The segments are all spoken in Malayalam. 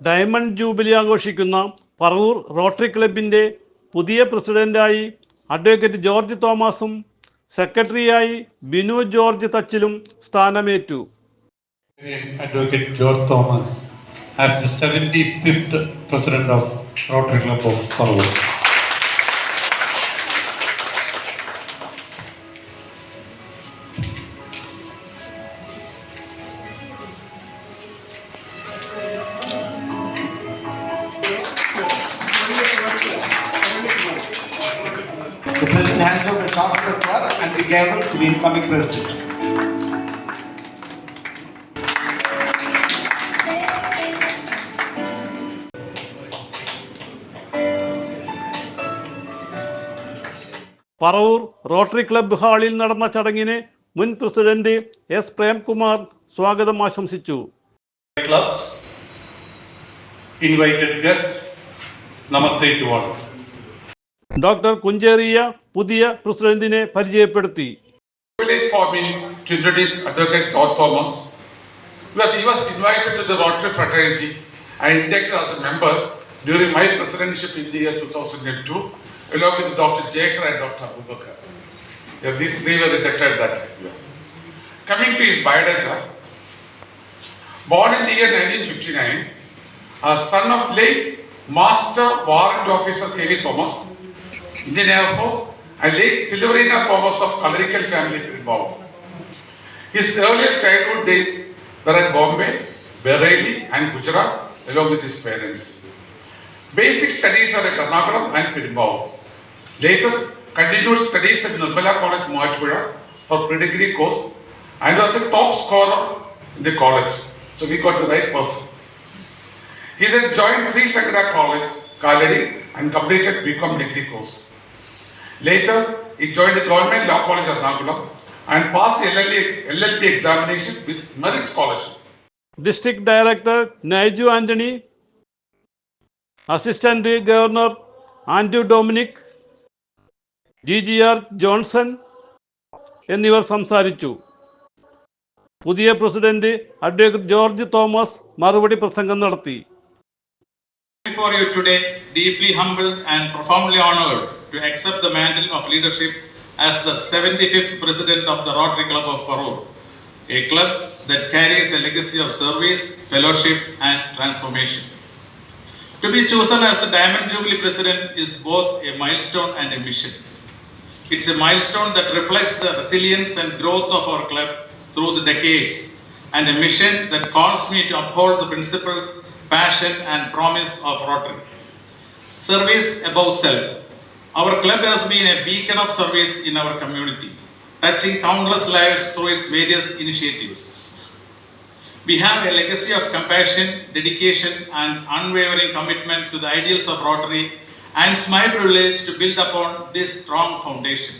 ഡയമണ്ട് ജൂബിലി ആഘോഷിക്കുന്ന പറവൂർ റോട്ടറി ക്ലബിന്റെ പുതിയ പ്രസിഡന്റായി അഡ്വക്കേറ്റ് ജോർജ് തോമസും സെക്രട്ടറിയായി ബിനു ജോർജ് തച്ചിലും സ്ഥാനമേറ്റു. Advocate George Thomas as the seventy fifth president of Rotary Club of Paravur. President hand over the top of the club and the gavel to the incoming president. Paravur Rotary Club ഹാളിൽ നടന്ന ചടങ്ങിന് മുൻ പ്രസിഡന്റ് എസ് പ്രേംകുമാർ സ്വാഗതം ആശംസിച്ചു Clubs, invited guests, Namaste to all. Doctor കുഞ്ചേറിയ പുതിയ പ്രസിഡന്റിനെ പരിചയപ്പെടുത്തി privilege for me to introduce Advocate George Thomas because he was invited to the Rotary fraternity and inducted as a member during my presidency in the year 2002 along with Dr. Jaker and Dr. Abubakar. Yeah, these three were inducted that year. Coming to his biodata, born in the year 1959, a son of late Master Warrant Officer K.V. Thomas, Indian Air Force, and late Silverina Thomas of clerical family involved. His earlier childhood days were at Bombay, Bareilly, and Gujarat, along with his parents. Basic studies are at Ernakulam and Pirumbau. Later, continued studies at Nirmala College, Moatpura for pre-degree course and was a top scorer in the college. So we got the right person. He then joined Sri Shankara College, Kaladi, and completed BCom degree course. Later, he joined the Government Law College of Nagulam and passed the LLB, LLB examination with merit scholarship. District Director Naiju Anthony, Assistant Governor Andrew Dominic, G G R Johnson എന്നിവർ സംസാരിച്ചു പുതിയ പ്രസിഡന്റ് അഡ്വക്കേറ്റ് ജോർജ് തോമസ് മറുപടി പ്രസംഗം നടത്തി before you today deeply humbled and profoundly honored to accept the mantle of leadership as the 75th president of the Rotary Club of Parur, a club that carries a legacy of service, fellowship, and transformation. To be chosen as the Diamond Jubilee president is both a milestone and a mission. It's a milestone that reflects the resilience and growth of our club through the decades, and a mission that calls me to uphold the principles, passion, and promise of Rotary. Service above self. Our club has been a beacon of service in our community, touching countless lives through its various initiatives. We have a legacy of compassion, dedication, and unwavering commitment to the ideals of Rotary, and it's my privilege to build upon this strong foundation.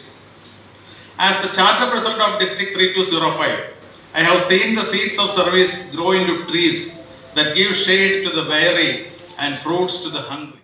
As the Charter President of District 3205, I have seen the seeds of service grow into trees that give shade to the weary and fruits to the hungry.